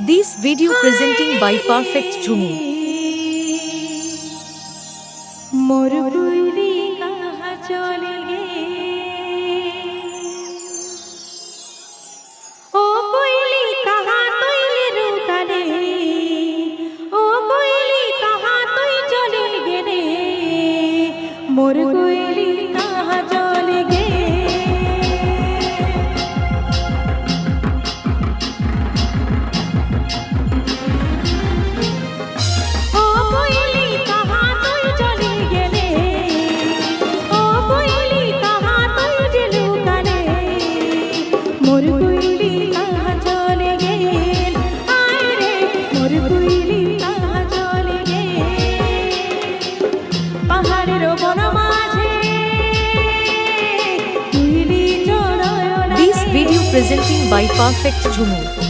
This video presenting by Perfect Jumu. মোর কইলি কাহা চলে গে? ও কইলি কাহা তৈলে রুকারে ও কইলি কাহা তুই চলে গে রে? মোর This video presenting by Perfect Jhumu.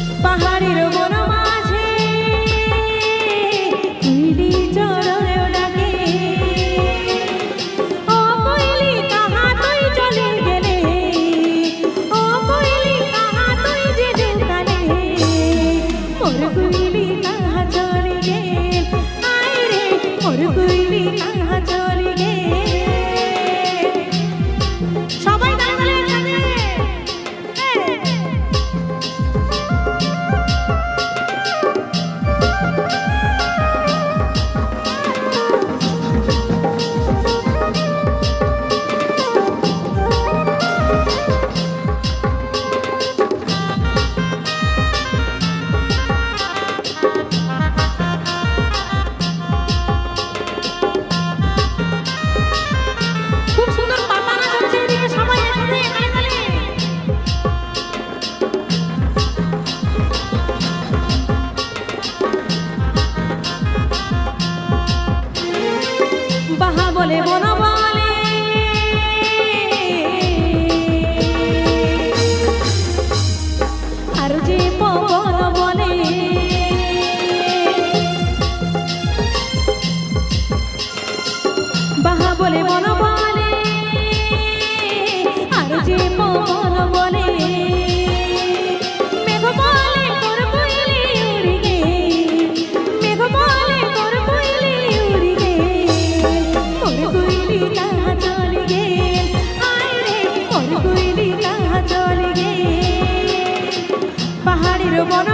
Mario Mono.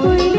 Oh,